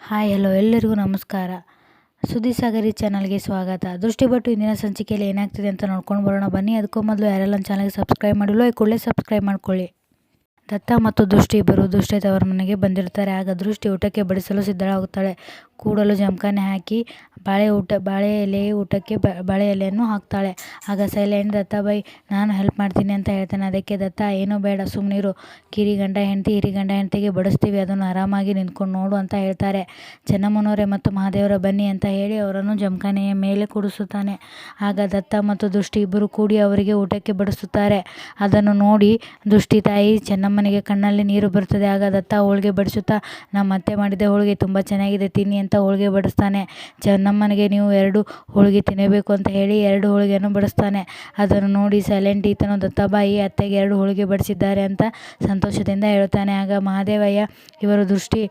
Hi, hello, ಎಲ್ಲರಿಗೂ ನಮಸ್ಕಾರ. ಸುದ್ದಿ ಸಾಗರಿ ಚಾನಲ್ಗೆ ಸ್ವಾಗತ. ದೃಷ್ಟಿಪಟ್ಟು ಇಂದಿನ ಸಂಚಿಕೆಯಲ್ಲಿ ಏನಾಗ್ತಿದೆ ಅಂತ ನೋಡ್ಕೊಂಡು ಬರೋಣ. ಬನ್ನಿ, ಅದಕ್ಕೂ ಮೊದಲು ಯಾರೆಲ್ಲ ಚಾನಲ್ಗೆ ಸಬ್ಸ್ಕ್ರೈಬ್ ಮಾಡಿಲ್ಲ, ಈ ಕೂಡಲೇ ಸಬ್ಸ್ಕ್ರೈಬ್ ಮಾಡ್ಕೊಳ್ಳಿ. ದತ್ತ ಮತ್ತು ದೃಷ್ಟಿ ಇಬ್ಬರು ದೃಷ್ಟಿ ತವರ ಮನೆಗೆ ಬಂದಿರ್ತಾರೆ. ಆಗ ದೃಷ್ಟಿ ಊಟಕ್ಕೆ ಬಡಿಸಲು ಸಿದ್ಧಳಾಗುತ್ತಾಳೆ. ಕೂಡಲು ಜಮಖಾನೆ ಹಾಕಿ ಬಾಳೆ ಊಟ, ಬಾಳೆ ಎಲೆ ಊಟಕ್ಕೆ ಬಾಳೆ ಎಲೆಯನ್ನು ಹಾಕ್ತಾಳೆ. ಆಗ ಸೈಲೆಂಟ್ ದತ್ತಾಬಾಯಿ ನಾನು ಹೆಲ್ಪ್ ಮಾಡ್ತೀನಿ ಅಂತ ಹೇಳ್ತಾನೆ. ಅದಕ್ಕೆ ದತ್ತ, ಏನೂ ಬೇಡ ಸುಮ್ಮನಿರು ಕಿರಿ ಗಂಡ, ಹೆಂಡತಿ, ಹಿರಿ ಗಂಡ, ಹೆಂಡತಿಗೆ ಬಡಿಸ್ತೀವಿ. ಅದನ್ನು ಆರಾಮಾಗಿ ನಿಂತ್ಕೊಂಡು ನೋಡು ಅಂತ ಹೇಳ್ತಾರೆ. ಚೆನ್ನಮ್ಮನವರೇ ಮತ್ತು ಮಹಾದೇವರ, ಬನ್ನಿ ಅಂತ ಹೇಳಿ ಅವರನ್ನು ಜಮಖಾನೆಯ ಮೇಲೆ ಕೂಡಿಸುತ್ತಾನೆ. ಆಗ ದತ್ತ ಮತ್ತು ದೃಷ್ಟಿ ಇಬ್ಬರು ಕೂಡಿ ಅವರಿಗೆ ಊಟಕ್ಕೆ ಬಡಿಸುತ್ತಾರೆ. ಅದನ್ನು ನೋಡಿ ದೃಷ್ಟಿ ತಾಯಿ ಚೆನ್ನಮ್ಮನಿಗೆ ಕಣ್ಣಲ್ಲಿ ನೀರು ಬರುತ್ತದೆ. ಆಗ ದತ್ತ ಹೋಳಿಗೆ ಬಡಿಸುತ್ತಾ ನಮ್ಮ ಅತ್ತೆ ಮಾಡಿದ ಹೋಳಿಗೆ ತುಂಬ ಚೆನ್ನಾಗಿದೆ, ತಿನ್ನಿ ಅಂತ ಹೋಳಿಗೆ ಬಡಿಸ್ತಾನೆ. ಚೆನ್ನಮ್ಮನಿಗೆ ನೀವು ಎರಡು ಹೋಳಿಗೆ ತಿನ್ನಬೇಕು ಅಂತ ಹೇಳಿ ಎರಡು ಹೋಳಿಗೆಯನ್ನು ಬಡಿಸ್ತಾನೆ. ಅದನ್ನು ನೋಡಿ ಸೈಲೆಂಟ್ ಈತನು ದತ್ತಬಾಯಿ ಅತ್ತೆಗೆ ಎರಡು ಹೋಳಿಗೆ ಬಡಿಸಿದ್ದಾರೆ ಅಂತ ಸಂತೋಷದಿಂದ ಹೇಳ್ತಾನೆ ಆಗ ಮಹಾದೇವಯ್ಯ, ಇವರು ದೃಷ್ಟಿ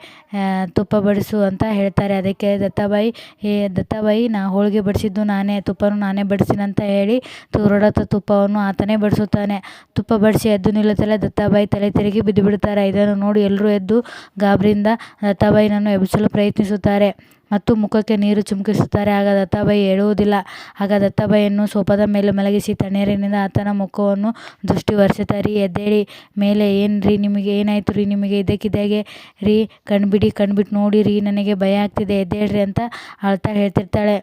ತುಪ್ಪ ಬಡಿಸು ಅಂತ ಹೇಳ್ತಾರೆ. ಅದಕ್ಕೆ ದತ್ತಬಾಯಿ ಏ ದತ್ತಬಾಯಿ ನಾ ಹೋಳಿಗೆ ಬಡಿಸಿದ್ದು ನಾನೇ, ತುಪ್ಪನೂ ನಾನೇ ಬಡಿಸಿನಂತ ಹೇಳಿ ತುರಡತ ತುಪ್ಪವನ್ನು ಆತನೇ ಬಡಿಸುತ್ತಾನೆ. ತುಪ್ಪ ಬಡಿಸಿ ಎದ್ದು ನಿಲ್ಲುತ್ತಲೇ ದತ್ತಾಬಾಯಿ ತಲೆ ತಿರುಗಿ ಬಿದ್ದು ಬಿಡುತ್ತಾರೆ ಇದನ್ನು ನೋಡಿ ಎಲ್ಲರೂ ಎದ್ದು ಗಾಬರಿಯಿಂದ ದತ್ತಾಬಾಯಿನನ್ನು ಎಬ್ಬಿಸಲು ಪ್ರಯತ್ನಿಸುತ್ತಾರೆ. ಮತ್ತು ಮುಖಕ್ಕೆ ನೀರು ಚುಮುಕಿಸುತ್ತಾರೆ. ಆಗ ದತ್ತಾಬಾಯಿ ಹೇಳುವುದಿಲ್ಲ. ಆಗ ದತ್ತಾಬಾಯಿಯನ್ನು ಸೋಫಾದ ಮೇಲೆ ಮಲಗಿಸಿ, ತಣ್ಣೀರಿನಿಂದ ಆತನ ಮುಖವನ್ನು ದೃಷ್ಟಿ ಒರೆಸುತ್ತಾರೆ ರೀ ಎದ್ದೇಳಿ ಮೇಲೆ ಏನು ರೀ ನಿಮಗೆ ಏನಾಯಿತು ರೀ? ನಿಮಗೆ ಇದಕ್ಕಿದ್ದಾಗೆ ರೀ? ಕಣ್ಬಿಡಿ, ಕಣ್ಬಿಟ್ಟು ನೋಡಿ ರೀ ನನಗೆ ಭಯ ಆಗ್ತಿದೆ. ಎದ್ದೇಳ್ರಿ ಅಂತ ಅಳ್ತಾ ಹೇಳ್ತಿರ್ತಾಳೆ.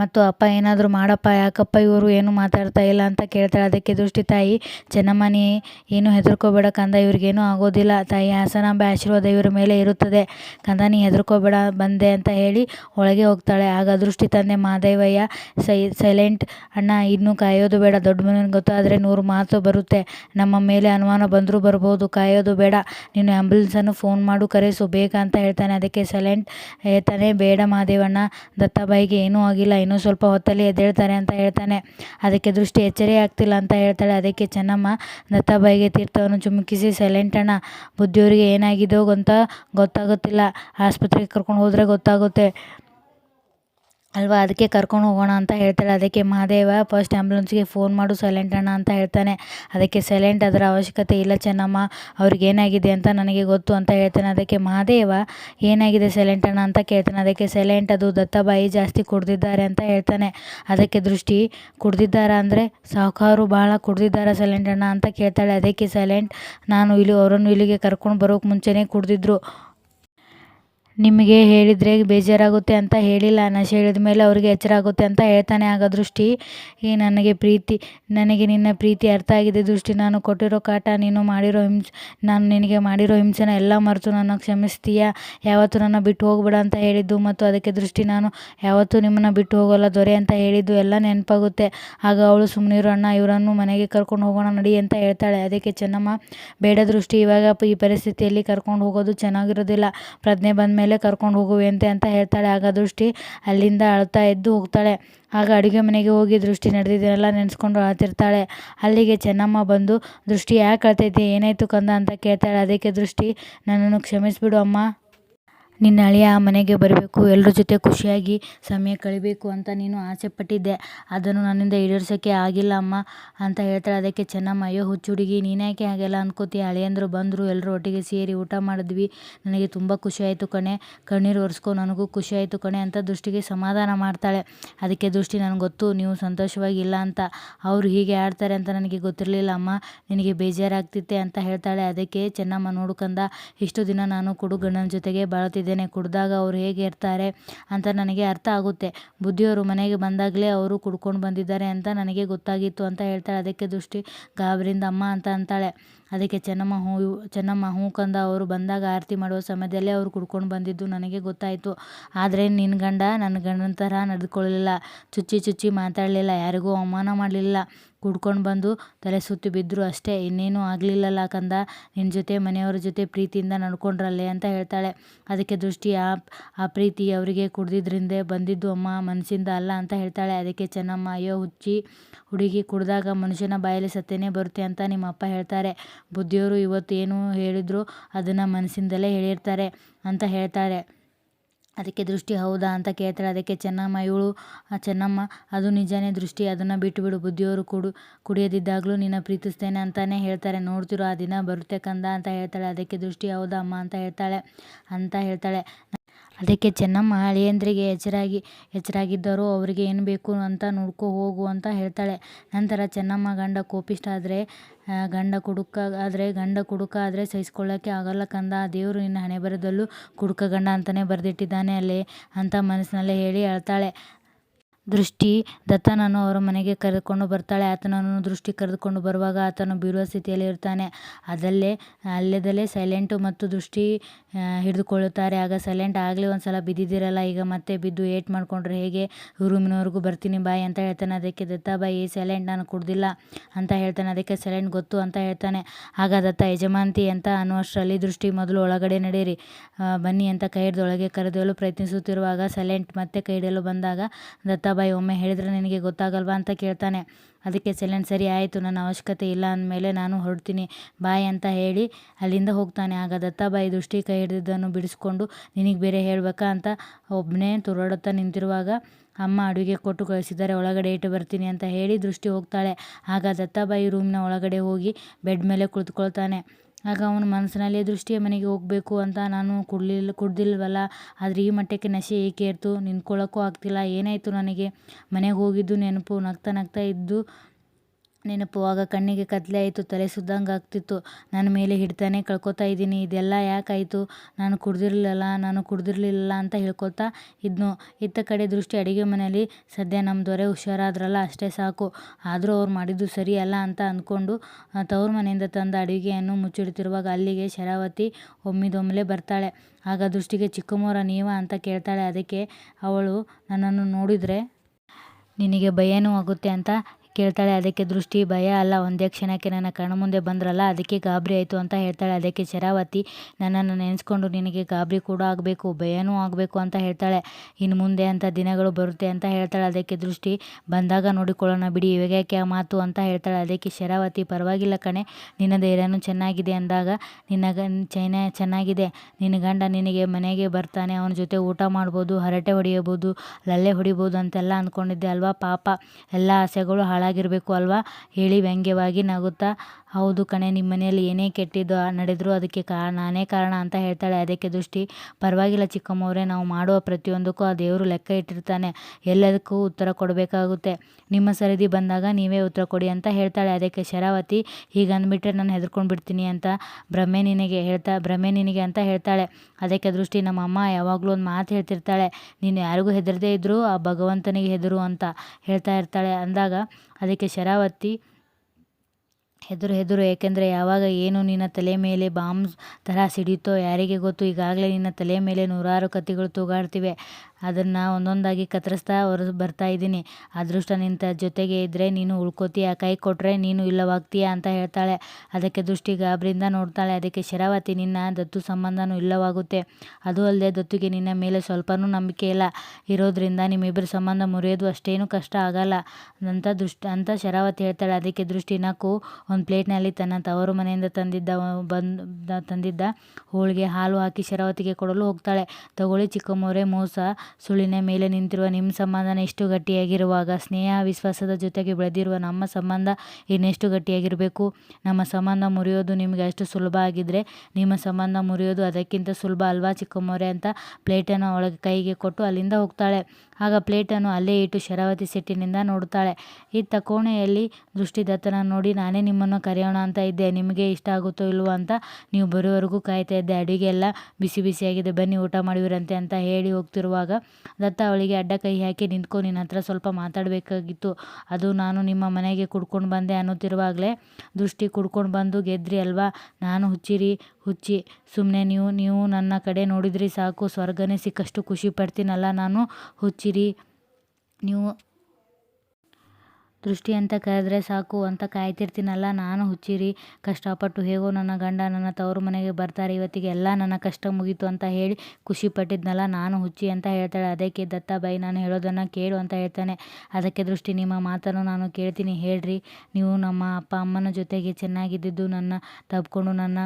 ಮತ್ತು ಅಪ್ಪ ಏನಾದರೂ ಮಾಡಪ್ಪ, ಯಾಕಪ್ಪ ಇವರು ಏನು ಮಾತಾಡ್ತಾ ಇಲ್ಲ ಅಂತ ಕೇಳ್ತಾಳೆ. ಅದಕ್ಕೆ ದೃಷ್ಟಿ ತಾಯಿ ಚೆನ್ನಮ್ಮ ನೀ ಏನು ಹೆದರ್ಕೋಬೇಡ ಕಂದ ಇವ್ರಿಗೇನು ಆಗೋದಿಲ್ಲ. ತಾಯಿ ಹಾಸನಾಂಬೆ ಆಶೀರ್ವಾದ ಇವರ ಮೇಲೆ ಇರುತ್ತದೆ. ಕಂದ, ನೀ ಹೆದರ್ಕೋಬೇಡ, ಬಂದೆ ಅಂತ ಹೇಳಿ ಒಳಗೆ ಹೋಗ್ತಾಳೆ. ಆಗ ದೃಷ್ಟಿ ತಂದೆ, ಮಾದೇವಯ್ಯ, ಸೈ, ಸೈಲೆಂಟ್ ಅಣ್ಣ, ಇನ್ನೂ ಕಾಯೋದು ಬೇಡ. ದೊಡ್ಡ ಮನೆಗೆ ಗೊತ್ತಾದರೆ ನೂರು ಮಾತು ಬರುತ್ತೆ. ನಮ್ಮ ಮೇಲೆ ಅನುಮಾನ ಬಂದರೂ ಬರ್ಬೋದು. ಕಾಯೋದು ಬೇಡ. ನೀನು ಆ್ಯಂಬುಲೆನ್ಸನ್ನು ಫೋನ್ ಮಾಡು, ಕರೆಸು ಬೇಕಾ ಅಂತ ಹೇಳ್ತಾನೆ. ಅದಕ್ಕೆ ಸೈಲೆಂಟ್ ಹೇಳ್ತಾನೆ ಬೇಡ ಮಾದೇವಣ್ಣ. ದತ್ತಾಬಾಯಿಗೆ ಏನೂ ಆಗಿಲ್ಲ. ಇನ್ನೂ ಸ್ವಲ್ಪ ಹೊತ್ತಲ್ಲಿ ಎದ್ದೇಳ್ತಾರೆ ಅಂತ ಹೇಳ್ತಾನೆ. ಅದಕ್ಕೆ ದೃಷ್ಟಿ ಎಚ್ಚರಿ ಆಗ್ತಿಲ್ಲ ಅಂತ ಹೇಳ್ತಾಳೆ. ಅದಕ್ಕೆ ಚೆನ್ನಮ್ಮ ದತ್ತಾಬಾಯಿಗೆ ತೀರ್ಥವನ್ನು ಚುಮುಕಿಸಿ, ಸೈಲೆಂಟ್ ಅಣ್ಣ, ಬುದ್ಧಿಯವರಿಗೆ ಏನಾಗಿದೋ ಅಂತ ಗೊತ್ತಾಗುತ್ತಿಲ್ಲ. ಆಸ್ಪತ್ರೆಗೆ ಕರ್ಕೊಂಡು ಹೋದರೆ ಗೊತ್ತಾಗುತ್ತೆ. ಅಲ್ವಾ, ಅದಕ್ಕೆ ಕರ್ಕೊಂಡು ಹೋಗೋಣ ಅಂತ ಹೇಳ್ತಾಳೆ. ಅದಕ್ಕೆ ಮಹಾದೇವ ಫಸ್ಟ್ ಆ್ಯಂಬುಲೆನ್ಸ್ಗೆ ಫೋನ್ ಮಾಡು ಸೈಲೆಂಟ್ ಅಣ್ಣ ಅಂತ ಹೇಳ್ತಾನೆ. ಅದಕ್ಕೆ ಸೈಲೆಂಟ್ ಅದರ ಅವಶ್ಯಕತೆ ಇಲ್ಲ ಚೆನ್ನಮ್ಮ. ಅವ್ರಿಗೇನಾಗಿದೆ ಅಂತ ನನಗೆ ಗೊತ್ತು ಅಂತ ಹೇಳ್ತಾನೆ. ಅದಕ್ಕೆ ಮಹಾದೇವ, ಏನಾಗಿದೆ ಸೈಲೆಂಟ್ ಅಣ್ಣ ಅಂತ ಕೇಳ್ತಾನೆ. ಅದಕ್ಕೆ ಸೈಲೆಂಟ್ ಅದು ದತ್ತಬಾಯಿ ಜಾಸ್ತಿ ಕುಡ್ದಿದ್ದಾರೆ ಅಂತ ಹೇಳ್ತಾನೆ. ಅದಕ್ಕೆ ದೃಷ್ಟಿ, ಕುಡ್ದಿದ್ದಾರ ಅಂದರೆ ಸಾಹುಕಾರು ಭಾಳ ಕುಡ್ದಿದ್ದಾರೆ ಸೈಲೆಂಟ್ ಅಣ್ಣ ಅಂತ ಕೇಳ್ತಾಳೆ. ಅದಕ್ಕೆ ಸೈಲೆಂಟ್ ನಾನು ಇಲ್ಲಿ, ಅವರನ್ನು ಇಲ್ಲಿಗೆ ಕರ್ಕೊಂಡು ಬರೋಕ್ಕೆ ಮುಂಚೆನೇ ಕುಡ್ದಿದ್ರು. ನಿಮಗೆ ಹೇಳಿದರೆ ಬೇಜಾರಾಗುತ್ತೆ ಅಂತ ಹೇಳಿಲ್ಲ. ನಶೆ ಹೇಳಿದ ಮೇಲೆ ಅವರಿಗೆ ಎಚ್ಚರ ಆಗುತ್ತೆ ಅಂತ ಹೇಳ್ತಾನೆ ಆಗ ದೃಷ್ಟಿ. ಈ ನನಗೆ ಪ್ರೀತಿ, ನನಗೆ ನಿನ್ನ ಪ್ರೀತಿ ಅರ್ಥ ಆಗಿದೆ ದೃಷ್ಟಿ. ನಾನು ಕೊಟ್ಟಿರೋ ಕಾಟ, ನೀನು ಮಾಡಿರೋ ಹಿಂಸೆ, ನಾನು ನಿನಗೆ ಮಾಡಿರೋ ಹಿಂಸೆನ ಎಲ್ಲ ಮರೆತು ನನ್ನ ಕ್ಷಮಿಸ್ತೀಯಾ? ಯಾವತ್ತೂ ನನ್ನ ಬಿಟ್ಟು ಹೋಗ್ಬೇಡ ಅಂತ ಹೇಳಿದ್ದು ಮತ್ತು ಅದಕ್ಕೆ ದೃಷ್ಟಿ, ನಾನು ಯಾವತ್ತೂ ನಿಮ್ಮನ್ನು ಬಿಟ್ಟು ಹೋಗೋಲ್ಲ ದೊರೆ ಅಂತ ಹೇಳಿದ್ದು ಎಲ್ಲ ನೆನಪಾಗುತ್ತೆ. ಆಗ ಅವಳು ಸುಮ್ಮನಿರು ಅಣ್ಣ, ಇವರನ್ನು ಮನೆಗೆ ಕರ್ಕೊಂಡು ಹೋಗೋಣ ನಡಿ ಅಂತ ಹೇಳ್ತಾಳೆ. ಅದಕ್ಕೆ ಚೆನ್ನಮ್ಮ, ಬೇಡ ದೃಷ್ಟಿ, ಇವಾಗ ಈ ಪರಿಸ್ಥಿತಿಯಲ್ಲಿ ಕರ್ಕೊಂಡು ಹೋಗೋದು ಚೆನ್ನಾಗಿರೋದಿಲ್ಲ. ಪ್ರಜ್ಞೆ ಬಂದ ಕರ್ಕೊಂಡು ಹೋಗುವೆಂತೆ ಅಂತ ಹೇಳ್ತಾಳೆ. ಆಗ ದೃಷ್ಟಿ ಅಲ್ಲಿಂದ ಅಳ್ತಾ ಎದ್ದು ಹೋಗ್ತಾಳೆ. ಆಗ ಅಡುಗೆ ಮನೆಗೆ ಹೋಗಿ ದೃಷ್ಟಿ ನಡೆದಿದ್ದನ್ನೆಲ್ಲ ನೆನೆಸ್ಕೊಂಡು ಅಳ್ತಿರ್ತಾಳೆ. ಅಲ್ಲಿಗೆ ಚೆನ್ನಮ್ಮ ಬಂದು, ದೃಷ್ಟಿ ಯಾಕೆ ಅಳ್ತೈತಿ ಏನಾಯಿತು ಕಂದ? ಅಂತ ಕೇಳ್ತಾಳೆ. ಅದಕ್ಕೆ ದೃಷ್ಟಿ, ನನ್ನನ್ನು ಕ್ಷಮಿಸಿಬಿಡು ಅಮ್ಮ. ನಿನ್ನ ಅಳಿಯ ಮನೆಗೆ ಬರಬೇಕು ಎಲ್ಲರ ಜೊತೆ ಖುಷಿಯಾಗಿ ಸಮಯ ಕಳಿಬೇಕು ಅಂತ ನೀನು ಆಸೆ ಪಟ್ಟಿದ್ದೆ ಅದನ್ನು ನನ್ನಿಂದ ಈಡೇರ್ಸೋಕ್ಕೆ ಆಗಿಲ್ಲ ಅಮ್ಮ ಅಂತ ಹೇಳ್ತಾಳೆ. ಅದಕ್ಕೆ ಚೆನ್ನಮ್ಮ, ಅಯ್ಯೋ ಹುಚ್ಚು ಹುಡುಗಿ ನೀನ್ಯಾಕೆ ಹಾಗೆಲ್ಲ ಅನ್ಕೋತೀಯ? ಅಳಿಯಂದರು ಬಂದರು ಎಲ್ಲರೂ ಒಟ್ಟಿಗೆ ಸೇರಿ ಊಟ ಮಾಡಿದ್ವಿ. ನನಗೆ ತುಂಬ ಖುಷಿಯಾಯಿತು ಕಣೆ. ಕಣ್ಣೀರು ಒರೆಸ್ಕೊ, ನನಗೂ ಖುಷಿಯಾಯಿತು ಕಣೆ ಅಂತ ದೃಷ್ಟಿಗೆ ಸಮಾಧಾನ ಮಾಡ್ತಾಳೆ. ಅದಕ್ಕೆ ದೃಷ್ಟಿ, ನನಗೆ ಗೊತ್ತು, ನೀವು ಸಂತೋಷವಾಗಿ ಇಲ್ಲ ಅಂತ. ಅವರು ಹೀಗೆ ಆಡ್ತಾರೆ ಅಂತ ನನಗೆ ಗೊತ್ತಿರಲಿಲ್ಲ ಅಮ್ಮ. ನಿನಗೆ ಬೇಜಾರಾಗ್ತಿತ್ತೆ ಅಂತ ಹೇಳ್ತಾಳೆ. ಅದಕ್ಕೆ ಚೆನ್ನಮ್ಮ ನೋಡ್ಕಂದ ಇಷ್ಟು ದಿನ ನಾನು ಕೊಡು ಗಂಡನ ಜೊತೆಗೆ ಬಾಳ್ತಿದ್ದೆ. ಇದ್ದೇನೆ, ಕುಡಿದಾಗ ಅವರು ಹೇಗೆ ಇರ್ತಾರೆ ಅಂತ ನನಗೆ ಅರ್ಥ ಆಗುತ್ತೆ. ಬುದ್ಧಿಯವರು ಮನೆಗೆ ಬಂದಾಗಲೇ ಅವರು ಕುಡ್ಕೊಂಡು ಬಂದಿದ್ದಾರೆ ಅಂತ ನನಗೆ ಗೊತ್ತಾಗಿತ್ತು ಅಂತ ಹೇಳ್ತಾಳೆ. ಅದಕ್ಕೆ ದೃಷ್ಟಿ ಗಾಬರಿಂದ ಅಮ್ಮ ಅಂತ ಅಂತಾಳೆ. ಅದಕ್ಕೆ ಚೆನ್ನಮ್ಮ ಹೂ ಚೆನ್ನಮ್ಮ ಹೂ ಕಂದ ಅವರು ಬಂದಾಗ ಆರತಿ ಮಾಡುವ ಸಮಯದಲ್ಲಿ ಅವರು ಕುಡ್ಕೊಂಡು ಬಂದಿದ್ದು ನನಗೆ ಗೊತ್ತಾಯಿತು. ಆದರೆ ನಿನ್ನ ಗಂಡ ನನ್ನ ಗಂಡನ ಥರ ನಡೆದುಕೊಳ್ಳಲಿಲ್ಲ ಚುಚ್ಚಿ ಚುಚ್ಚಿ ಮಾತಾಡಲಿಲ್ಲ, ಯಾರಿಗೂ ಅವಮಾನ ಮಾಡಲಿಲ್ಲ. ಕುಡ್ಕೊಂಡು ಬಂದು ತಲೆ ಸುತ್ತಿ ಬಿದ್ದರು ಅಷ್ಟೇ, ಇನ್ನೇನು ಆಗಲಿಲ್ಲಲ್ಲ ಕಂದ. ನಿನ್ನ ಜೊತೆ ಮನೆಯವರ ಜೊತೆ ಪ್ರೀತಿಯಿಂದ ನಡ್ಕೊಂಡ್ರಲ್ಲೇ ಅಂತ ಹೇಳ್ತಾಳೆ. ಅದಕ್ಕೆ ದೃಷ್ಟಿ ಆ ಆ ಪ್ರೀತಿ ಅವರಿಗೆ ಕುಡ್ದಿದ್ರಿಂದ ಬಂದಿದ್ದು ಅಮ್ಮ ಮನಸ್ಸಿಂದ ಅಲ್ಲ ಅಂತ ಹೇಳ್ತಾಳೆ. ಅದಕ್ಕೆ ಚೆನ್ನಮ್ಮ, ಅಯ್ಯೋ ಹುಚ್ಚಿ, ಹುಡುಗಿ ಕುಡಿದಾಗ ಮನುಷ್ಯನ ಬಾಯಲ್ಲಿ ಸತ್ಯನೇ ಬರುತ್ತೆ ಅಂತ ನಿಮ್ಮ ಅಪ್ಪ ಹೇಳ್ತಾರೆ. ಬುದ್ಧಿಯವರು ಇವತ್ತು ಏನು ಹೇಳಿದ್ರು ಅದನ್ನು ಮನಸ್ಸಿಂದಲೇ ಹೇಳಿರ್ತಾರೆ ಅಂತ ಹೇಳ್ತಾರೆ. ಅದಕ್ಕೆ ದೃಷ್ಟಿ ಹೌದಾ ಅಂತ ಕೇಳ್ತಾರೆ. ಅದಕ್ಕೆ ಚೆನ್ನಮ್ಮ, ಇವಳು ಚೆನ್ನಮ್ಮ, ಅದು ನಿಜನೇ ದೃಷ್ಟಿ, ಅದನ್ನು ಬಿಟ್ಟುಬಿಡು ಬುದ್ಧಿಯವರು ಕುಡು, ಕುಡಿಯದಿದ್ದಾಗಲೂ ನಿನ್ನ ಪ್ರೀತಿಸ್ತೇನೆ ಅಂತಲೇ ಹೇಳ್ತಾರೆ. ನೋಡ್ತಿರೋ ಆ ದಿನ ಬರುತ್ತೆ ಕಂದ ಅಂತ ಹೇಳ್ತಾಳೆ. ಅದಕ್ಕೆ ದೃಷ್ಟಿ ಹೌದಾ ಅಮ್ಮ ಅಂತ ಹೇಳ್ತಾಳೆ ಅಂತ ಹೇಳ್ತಾಳೆ. ಅದಕ್ಕೆ ಚೆನ್ನಮ್ಮ ಅಳಿಯಂದ್ರಿಗೆ ಎಚ್ಚರಾಗಿ, ಎಚ್ಚರಾಗಿದ್ದರು ಅವರಿಗೆ ಏನು ಬೇಕು ಅಂತ ನೋಡ್ಕೊ ಹೋಗು ಅಂತ ಹೇಳ್ತಾಳೆ. ನಂತರ ಚೆನ್ನಮ್ಮ ಗಂಡ ಕೋಪಿಷ್ಟ ಆದರೆ ಗಂಡ ಕುಡುಕ ಆದರೆ, ಗಂಡ ಕುಡುಕ ಆದರೆ ಸಹಿಸ್ಕೊಳ್ಳೋಕ್ಕೆ ಆಗಲ್ಲ ಕಂದ. ಆ ದೇವರು ನಿನ್ನ ಹಣೆಬರಹದಲ್ಲೂ ಕುಡುಕ ಗಂಡ ಅಂತಲೇ ಬರೆದಿಟ್ಟಿದ್ದಾನೆ ಅಲ್ಲೇ ಅಂತ ಮನಸ್ಸಿನಲ್ಲೇ ಹೇಳಿ ಅಳ್ತಾಳೆ. ದೃಷ್ಟಿ ದತ್ತನನ್ನು ಅವರ ಮನೆಗೆ ಕರೆದುಕೊಂಡು ಬರ್ತಾಳೆ. ಆತನನ್ನು ದೃಷ್ಟಿ ಕರೆದುಕೊಂಡು ಬರುವಾಗ ಆತನು ಬೀಳುವ ಸ್ಥಿತಿಯಲ್ಲಿ ಇರ್ತಾನೆ. ಅದಲ್ಲೇ ಅಲ್ಲದಲ್ಲೇ ಸೈಲೆಂಟು ಮತ್ತು ದೃಷ್ಟಿ ಹಿಡಿದುಕೊಳ್ಳುತ್ತಾರೆ. ಆಗ ಸೈಲೆಂಟ್ ಆಗಲೇ ಒಂದು ಸಲ ಬಿದ್ದಿದ್ದೀರಲ್ಲ, ಈಗ ಮತ್ತೆ ಬಿದ್ದು ಏಟ್ ಮಾಡಿಕೊಂಡ್ರೆ ಹೇಗೆ? ರೂಮಿನವರೆಗೂ ಬರ್ತೀನಿ ಬಾಯ್ ಅಂತ ಹೇಳ್ತಾನೆ. ಅದಕ್ಕೆ ದತ್ತ, ಬಾಯಿ ಸೈಲೆಂಟ್ ನಾನು ಕುಡ್ದಿಲ್ಲ ಅಂತ ಹೇಳ್ತಾನೆ. ಅದಕ್ಕೆ ಸೈಲೆಂಟ್ ಗೊತ್ತು ಅಂತ ಹೇಳ್ತಾನೆ. ಆಗ ದತ್ತ ಯಜಮಾಂತಿ ಅಂತ ಅನ್ನುವಷ್ಟರಲ್ಲಿ ದೃಷ್ಟಿ ಮೊದಲು ಒಳಗಡೆ ನಡೀರಿ ಬನ್ನಿ ಅಂತ ಕೈ ಹಿಡಿದು ಒಳಗೆ ಕರೆದೊಯ್ಯಲು ಪ್ರಯತ್ನಿಸುತ್ತಿರುವಾಗ ಸೈಲೆಂಟ್ ಮತ್ತೆ ಕೈ ಹಿಡಿಯಲು ಬಂದಾಗ ದತ್ತಾಬಾಯಿ ಒಮ್ಮೆ ಹೇಳಿದ್ರೆ ನಿನಗೆ ಗೊತ್ತಾಗಲ್ವಾ ಅಂತ ಕೇಳ್ತಾನೆ. ಅದಕ್ಕೆ ಸೆಲೆನ್, ಸರಿ ಆಯಿತು, ನನ್ನ ಅವಶ್ಯಕತೆ ಇಲ್ಲ ಅಂದಮೇಲೆ ನಾನು ಹೊರಡ್ತೀನಿ, ಬಾಯ್ ಅಂತ ಹೇಳಿ ಅಲ್ಲಿಂದ ಹೋಗ್ತಾನೆ. ಆಗ ದತ್ತಾಬಾಯಿ ದೃಷ್ಟಿ ಕೈ ಹಿಡಿದಿದ್ದನ್ನು ಬಿಡಿಸ್ಕೊಂಡು, ನಿನಗೆ ಬೇರೆ ಹೇಳಬೇಕಾ ಅಂತ ಒಬ್ಬನೇ ತುರಾಡುತ್ತಾ ನಿಂತಿರುವಾಗ, ಅಮ್ಮ ಅಡುಗೆ ಕೊಟ್ಟು ಕಳಿಸಿದ್ದಾರೆ, ಒಳಗಡೆ ಇಟ್ಟು ಬರ್ತೀನಿ ಅಂತ ಹೇಳಿ ದೃಷ್ಟಿ ಹೋಗ್ತಾಳೆ. ಆಗ ದತ್ತಾಬಾಯಿ ರೂಮ್ನ ಒಳಗಡೆ ಹೋಗಿ ಬೆಡ್ ಮೇಲೆ ಕುಳಿತುಕೊಳ್ತಾನೆ. ಆಗ ಅವನ ಮನಸ್ಸಿನಲ್ಲಿ ದೃಷ್ಟಿಯ ಮನೆಗೆ ಹೋಗಬೇಕು ಅಂತ ನಾನು ಕೊಡಲಿಲ್ಲ ಕೊಡ್ದಿಲ್ವಲ್ಲ? ಆದರೆ ಈ ಮಟ್ಟಕ್ಕೆ ನಶೆ ಏಕೆ ಇರ್ತು? ನಿಂತ್ಕೊಳ್ಳೋಕ್ಕೂ ಆಗ್ತಿಲ್ಲ. ಏನಾಯಿತು ನನಗೆ? ಮನೆಗೆ ಹೋಗಿದ್ದು ನೆನಪು ನಗ್ತಾ ನಗ್ತಾ ಇದ್ದು ನೆನಪು ಆಗ ಕಣ್ಣಿಗೆ ಕತ್ತಲೆ ಆಯಿತು, ತಲೆ ಸುದ್ದಂಗೆ ಆಗ್ತಿತ್ತು. ನನ್ನ ಮೇಲೆ ಹಿಡ್ತಾನೆ ಕಳ್ಕೊತಾ ಇದ್ದೀನಿ. ಇದೆಲ್ಲ ಯಾಕಾಯಿತು? ನಾನು ಕುಡ್ದಿರಲಿಲ್ಲ ನಾನು ಕುಡ್ದಿರಲಿಲ್ಲ ಅಂತ ಹೇಳ್ಕೊತಾ ಇದ್ನು. ಇತ್ತ ಕಡೆ ದೃಷ್ಟಿ ಅಡುಗೆ ಮನೆಯಲ್ಲಿ ಸದ್ಯ ನಮ್ಮ ದೊರೆ ಹುಷಾರಾದ್ರಲ್ಲ, ಅಷ್ಟೇ ಸಾಕು. ಆದರೂ ಅವ್ರು ಮಾಡಿದ್ದು ಸರಿ ಅಲ್ಲ ಅಂತ ಅಂದ್ಕೊಂಡು ತವ್ರ ಮನೆಯಿಂದ ತಂದ ಅಡುಗೆಯನ್ನು ಮುಚ್ಚಿಡ್ತಿರುವಾಗ ಅಲ್ಲಿಗೆ ಶರಾವತಿ ಒಮ್ಮಿದೊಮ್ಮೆಲೆ ಬರ್ತಾಳೆ. ಆಗ ದೃಷ್ಟಿಗೆ ಚಿಕ್ಕಮ್ಮೋರ ನೀವ ಅಂತ ಕೇಳ್ತಾಳೆ. ಅದಕ್ಕೆ ಅವಳು ನನ್ನನ್ನು ನೋಡಿದರೆ, ನಿನಗೆ ಭಯನೂ ಆಗುತ್ತೆ ಅಂತ ಕೇಳ್ತಾಳೆ, ಅದಕ್ಕೆ ದೃಷ್ಟಿ, ಭಯ ಅಲ್ಲ, ಒಂದೇ ಕ್ಷಣಕ್ಕೆ ನನ್ನ ಕಣ್ಣು ಮುಂದೆ ಬಂದ್ರಲ್ಲ, ಅದಕ್ಕೆ ಗಾಬರಿ ಆಯಿತು ಅಂತ ಹೇಳ್ತಾಳೆ. ಅದಕ್ಕೆ, ಶರಾವತಿ, ನನ್ನನ್ನು ನೆನೆಸ್ಕೊಂಡು ನಿನಗೆ ಗಾಬರಿ ಕೂಡ ಆಗಬೇಕು, ಭಯನೂ ಆಗಬೇಕು ಅಂತ ಹೇಳ್ತಾಳೆ. ಇನ್ನು ಮುಂದೆ ಅಂತ ದಿನಗಳು ಬರುತ್ತೆ ಅಂತ ಹೇಳ್ತಾಳೆ. ಅದಕ್ಕೆ, ದೃಷ್ಟಿ, ಬಂದಾಗ ನೋಡಿಕೊಳ್ಳೋಣ ಬಿಡಿ, ಇವಾಗ ಯಾಕೆ ಮಾತು ಅಂತ ಹೇಳ್ತಾಳೆ. ಅದಕ್ಕೆ, ಶರಾವತಿ, ಪರವಾಗಿಲ್ಲ ಕಣೆ, ನಿನ್ನ ಧೈರ್ಯನೂ ಚೆನ್ನಾಗಿದೆ ಅಂದಾಗ, ನಿನ್ನ ಚೈನ ಚೆನ್ನಾಗಿದೆ, ನಿನ್ನ ಗಂಡ ನಿನಗೆ ಮನೆಗೆ ಬರ್ತಾನೆ, ಅವನ ಜೊತೆ ಊಟ ಮಾಡ್ಬೋದು, ಹರಟೆ ಹೊಡೆಯಬೋದು, ಲಲ್ಲೆ ಹೊಡಿಬೋದು ಅಂತೆಲ್ಲ ಅಂದ್ಕೊಂಡಿದ್ದೆ ಅಲ್ವಾ, ಪಾಪ. ಎಲ್ಲ ಆಸೆಗಳು ಹಾಳಾಗಿರಬೇಕು ಅಲ್ವಾ? ಹೇಳಿ ವ್ಯಂಗ್ಯವಾಗಿ ನಗುತ್ತಾ ಹೌದು ಕಣೆ ನಿಮ್ಮ ಮನೆಯಲ್ಲಿ ಏನೇ ಕೆಟ್ಟಿದ್ದು ನಡೆದರೂ ಅದಕ್ಕೆ ಕಾ ನಾನೇ ಕಾರಣ ಅಂತ ಹೇಳ್ತಾಳೆ. ಅದಕ್ಕೆ ದೃಷ್ಟಿ, ಪರವಾಗಿಲ್ಲ ಚಿಕ್ಕಮ್ಮವರೇ, ನಾವು ಮಾಡುವ ಪ್ರತಿಯೊಂದಕ್ಕೂ ಆ ದೇವರು ಲೆಕ್ಕ ಇಟ್ಟಿರ್ತಾನೆ. ಎಲ್ಲದಕ್ಕೂ ಉತ್ತರ ಕೊಡಬೇಕಾಗುತ್ತೆ. ನಿಮ್ಮ ಸರದಿ ಬಂದಾಗ ನೀವೇ ಉತ್ತರ ಕೊಡಿ ಅಂತ ಹೇಳ್ತಾಳೆ. ಅದಕ್ಕೆ, ಶರಾವತಿ ಹೀಗಂದ್ಬಿಟ್ರೆ ನಾನು ಹೆದರ್ಕೊಂಡು ಬಿಡ್ತೀನಿ ಅಂತ ಭ್ರಮೆ ನಿನಗೆ ಹೇಳ್ತಾ ಭ್ರಮೆ ನಿನಗೆ ಅಂತ ಹೇಳ್ತಾಳೆ. ಅದಕ್ಕೆ ದೃಷ್ಟಿ, ನಮ್ಮ ಅಮ್ಮ ಯಾವಾಗಲೂ ಒಂದು ಮಾತು ಹೇಳ್ತಿರ್ತಾಳೆ. ನೀನು ಯಾರಿಗೂ ಹೆದರದೇ ಇದ್ದರೂ ಆ ಭಗವಂತನಿಗೆ ಹೆದರು ಅಂತ ಹೇಳ್ತಾ ಇರ್ತಾಳೆ. ಅಂದಾಗ, ಅದಕ್ಕೆ ಶರಾವತಿ ಹೆದರು ಹೆದರು, ಏಕೆಂದರೆ ಯಾವಾಗ ಏನು ನಿನ್ನ ತಲೆ ಮೇಲೆ ಬಾಂಬ್ ಥರ ಸಿಡಿಯುತ್ತೋ ಯಾರಿಗೆ ಗೊತ್ತು, ಈಗಾಗಲೇ ನಿನ್ನ ತಲೆ ಮೇಲೆ ನೂರಾರು ಕತ್ತಿಗಳು ತೂಗಾಡ್ತಿವೆ. ಅದನ್ನು ಒಂದೊಂದಾಗಿ ಕತ್ತರಿಸ್ತಾ ಹೊರ ಬರ್ತಾ ಇದ್ದೀನಿ. ಅದೃಷ್ಟ ನಿಂತ ಜೊತೆಗೆ ಇದ್ದರೆ ನೀನು ಉಳ್ಕೋತೀಯ, ಕೈ ಕೊಟ್ಟರೆ ನೀನು ಇಲ್ಲವಾಗ್ತೀಯ ಅಂತ ಹೇಳ್ತಾಳೆ. ಅದಕ್ಕೆ ದೃಷ್ಟಿ ಗಾಬ್ರಿಂದ ನೋಡ್ತಾಳೆ. ಅದಕ್ಕೆ ಶರಾವತಿ ನಿನ್ನ ದತ್ತು ಸಂಬಂಧನೂ ಇಲ್ಲವಾಗುತ್ತೆ. ಅದು ಅಲ್ಲದೆ ದತ್ತುಗೆ ನಿನ್ನ ಮೇಲೆ ಸ್ವಲ್ಪನೂ ನಂಬಿಕೆ ಇಲ್ಲ. ಇರೋದ್ರಿಂದ ನಿಮ್ಮಿಬ್ಬರ ಸಂಬಂಧ ಮುರಿಯೋದು ಅಷ್ಟೇನು ಕಷ್ಟ ಆಗಲ್ಲ. ಅಂತ ದೃಷ್ಟಿ, ಅಂತ ಶರಾವತಿ ಹೇಳ್ತಾಳೆ. ಅದಕ್ಕೆ ದೃಷ್ಟಿ ನಕ್ಕು ಒಂದು ಪ್ಲೇಟ್ನಲ್ಲಿ ತನ್ನ ತವರು ಮನೆಯಿಂದ ತಂದಿದ್ದ, ಬಂದ, ತಂದಿದ್ದ ಹೋಳಿಗೆ ಹಾಲು ಹಾಕಿ ಶರಾವತಿಗೆ ಕೊಡಲು ಹೋಗ್ತಾಳೆ. ತಗೊಳ್ಳಿ ಚಿಕ್ಕಮ್ಮವರೆ ಮೋಸ ಸುಳಿನ ಮೇಲೆ ನಿಂತಿರುವ ನಿಮ್ಮ ಸಂಬಂಧನ ಎಷ್ಟು ಗಟ್ಟಿಯಾಗಿರುವಾಗ ಸ್ನೇಹ ವಿಶ್ವಾಸದ ಜೊತೆಗೆ ಬೆಳೆದಿರುವ ನಮ್ಮ ಸಂಬಂಧ ಇನ್ನೆಷ್ಟು ಗಟ್ಟಿಯಾಗಿರಬೇಕು? ನಮ್ಮ ಸಂಬಂಧ ಮುರಿಯೋದು ನಿಮಗೆ ಅಷ್ಟು ಸುಲಭ ಆಗಿದ್ದರೆ ನಿಮ್ಮ ಸಂಬಂಧ ಮುರಿಯೋದು ಅದಕ್ಕಿಂತ ಸುಲಭ ಅಲ್ವಾ ಚಿಕ್ಕಮ್ಮವರೆ ಅಂತ ಪ್ಲೇಟನ್ನು ಒಳಗೆ ಕೈಗೆ ಕೊಟ್ಟು ಅಲ್ಲಿಂದ ಹೋಗ್ತಾಳೆ. ಆಗ ಪ್ಲೇಟನ್ನು ಅಲ್ಲೇ ಇಟ್ಟು ಶರಾವತಿ ಸೆಟ್ಟಿನಿಂದ ನೋಡ್ತಾಳೆ. ಇತ್ತ ಕೋಣೆಯಲ್ಲಿ ದೃಷ್ಟಿದತ್ತನ ನೋಡಿ ನಾನೇ ನಿಮ್ಮನ್ನು ಕರೆಯೋಣ ಅಂತ ಇದ್ದೆ. ನಿಮಗೆ ಇಷ್ಟ ಆಗುತ್ತೋ ಇಲ್ವೋ ಅಂತ ನೀವು ಬರೋವರೆಗೂ ಕಾಯ್ತಾ ಇದ್ದೆ. ಅಡುಗೆ ಎಲ್ಲ ಬಿಸಿ ಬಿಸಿಯಾಗಿದೆ. ಬನ್ನಿ, ಊಟ ಮಾಡಿವಿರಂತೆ ಅಂತ ಹೇಳಿ ಹೋಗ್ತಿರುವಾಗ ದತ್ತ ಅವಳಿಗೆ ಅಡ್ಡ ಕೈ ಹಾಕಿ ನಿಂತ್ಕೊ, ನಿನ್ನ ಹತ್ರ ಸ್ವಲ್ಪ ಮಾತಾಡಬೇಕಾಗಿತ್ತು. ಅದು ನಾನು ನಿಮ್ಮ ಮನೆಗೆ ಕುಡ್ಕೊಂಡು ಬಂದೆ ಅನ್ನುತ್ತಿರುವಾಗಲೇ ದೃಷ್ಟಿ ಕುಡ್ಕೊಂಡು ಬಂದು, ಗೆದ್ರಿ ಅಲ್ವಾ? ನಾನು ಹುಚ್ಚಿರಿ, ಹುಚ್ಚಿ. ಸುಮ್ಮನೆ ನೀವು ನೀವು ನನ್ನ ಕಡೆ ನೋಡಿದ್ರಿ ಸಾಕು. ಸ್ವರ್ಗನೇ ಸಿಕ್ಕಷ್ಟು ಖುಷಿ ಪಡ್ತೀನಲ್ಲ. ನಾನು ಹುಚ್ಚಿರಿ. ನೀವು ದೃಷ್ಟಿ ಅಂತ ಕರೆದ್ರೆ ಸಾಕು ಅಂತ ಕಾಯ್ತಿರ್ತೀನಲ್ಲ. ನಾನು ಹುಚ್ಚಿರಿ, ಕಷ್ಟಪಟ್ಟು ಹೇಗೋ ನನ್ನ ಗಂಡ ನನ್ನ ತವರು ಮನೆಗೆ ಬರ್ತಾರೆ, ಇವತ್ತಿಗೆ ಎಲ್ಲ ನನ್ನ ಕಷ್ಟ ಮುಗೀತು ಅಂತ ಹೇಳಿ ಖುಷಿ ಪಟ್ಟಿದ್ನಲ್ಲ. ನಾನು ಹುಚ್ಚಿ ಅಂತ ಹೇಳ್ತಾಳೆ. ಅದಕ್ಕೆ ದತ್ತಾಬಾಯಿ ನಾನು ಹೇಳೋದನ್ನು ಕೇಳು ಅಂತ ಹೇಳ್ತಾನೆ. ಅದಕ್ಕೆ ದೃಷ್ಟಿ, ನಿಮ್ಮ ಮಾತನ್ನು ನಾನು ಕೇಳ್ತೀನಿ. ಹೇಳ್ರಿ, ನೀವು ನಮ್ಮ ಅಪ್ಪ ಅಮ್ಮನ ಜೊತೆಗೆ ಚೆನ್ನಾಗಿದ್ದಿದ್ದು ನನ್ನ ತಬ್ಕೊಂಡು ನನ್ನ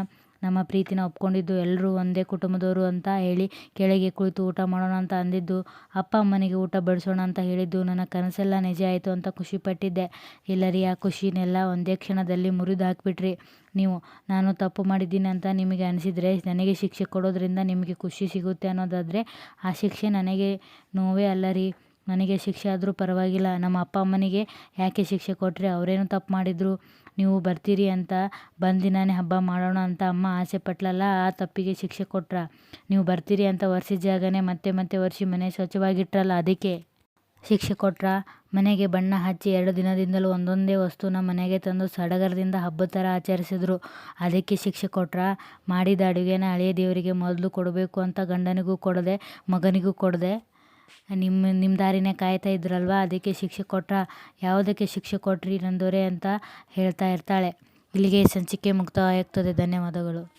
ನಮ್ಮ ಪ್ರೀತಿನ ಒಪ್ಕೊಂಡಿದ್ದು. ಎಲ್ಲರೂ ಒಂದೇ ಕುಟುಂಬದವರು ಅಂತ ಹೇಳಿ ಕೆಳಗೆ ಕುಳಿತು ಊಟ ಮಾಡೋಣ ಅಂತ ಅಂದಿದ್ದು. ಅಪ್ಪ ಅಮ್ಮನಿಗೆ ಊಟ ಬಡಿಸೋಣ ಅಂತ ಹೇಳಿದ್ದು. ನನ್ನ ಕನಸೆಲ್ಲ ನಿಜ ಆಯಿತು ಅಂತ ಖುಷಿಪಟ್ಟಿದ್ದೆ ಇಲ್ಲ ರೀ, ಆ ಖುಷಿನೆಲ್ಲ ಒಂದೇ ಕ್ಷಣದಲ್ಲಿ ಮುರಿದು ಹಾಕಿಬಿಟ್ರಿ. ನೀವು, ನಾನು ತಪ್ಪು ಮಾಡಿದ್ದೀನಿ ಅಂತ ನಿಮಗೆ ಅನಿಸಿದರೆ, ನನಗೆ ಶಿಕ್ಷೆ ಕೊಡೋದ್ರಿಂದ ನಿಮಗೆ ಖುಷಿ ಸಿಗುತ್ತೆ ಅನ್ನೋದಾದರೆ, ಆ ಶಿಕ್ಷೆ ನನಗೆ ನೋವೇ ಅಲ್ಲ ರೀ. ನನಗೆ ಶಿಕ್ಷೆ ಆದರೂ ಪರವಾಗಿಲ್ಲ. ನಮ್ಮ ಅಪ್ಪ ಅಮ್ಮನಿಗೆ ಯಾಕೆ ಶಿಕ್ಷೆ ಕೊಟ್ಟರೆ ಅವರೇನು ತಪ್ಪು ಮಾಡಿದರು? ನೀವು ಬರ್ತೀರಿ ಅಂತ ಬಂದಿನಾನೇ ಹಬ್ಬ ಮಾಡೋಣ ಅಂತ ಅಮ್ಮ ಆಸೆ ಪಟ್ಲಲ್ಲ, ಆ ತಪ್ಪಿಗೆ ಶಿಕ್ಷೆ ಕೊಟ್ರ. ನೀವು ಬರ್ತೀರಿ ಅಂತ ಒರೆಸಿದ ಜಾಗನೇ ಮತ್ತೆ ಮತ್ತೆ ಒರೆಸಿ ಮನೆ ಸ್ವಚ್ಛವಾಗಿಟ್ರಲ್ಲ ಅದಕ್ಕೆ. ಶಿಕ್ಷೆ ಕೊಟ್ರ, ಮನೆಗೆ ಬಣ್ಣ ಹಚ್ಚಿ ಎರಡು ದಿನದಿಂದಲೂ ಒಂದೊಂದೇ ವಸ್ತುನ ಮನೆಗೆ ತಂದು ಸಡಗರದಿಂದ ಹಬ್ಬದ ಥರ ಆಚರಿಸಿದ್ರು. ಅದಕ್ಕೆ ಶಿಕ್ಷೆ ಕೊಟ್ರ, ಮಾಡಿದ ಅಡುಗೆನ ಹಳೆಯ ದೇವರಿಗೆ ಮೊದಲು ಕೊಡಬೇಕು ಅಂತ ಗಂಡನಿಗೂ ಕೊಡದೆ, ಮಗನಿಗೂ ಕೊಡದೆ. ನಿಮ್ಮ ನಿಮ್ಮ ದಾರಿನೇ ಕಾಯ್ತಾ ಇದ್ರಲ್ವ? ಅದಕ್ಕೆ ಶಿಕ್ಷೆ ಕೊಟ್ರ? ಯಾವುದಕ್ಕೆ ಶಿಕ್ಷೆ ಕೊಟ್ರಿ ನಂದೋರೆ ಅಂತ ಹೇಳ್ತಾ ಇರ್ತಾಳೆ. ಇಲ್ಲಿಗೆ ಸಂಚಿಕೆ ಮುಕ್ತಾಯವಾಗ್ತದೆ ಧನ್ಯವಾದಗಳು.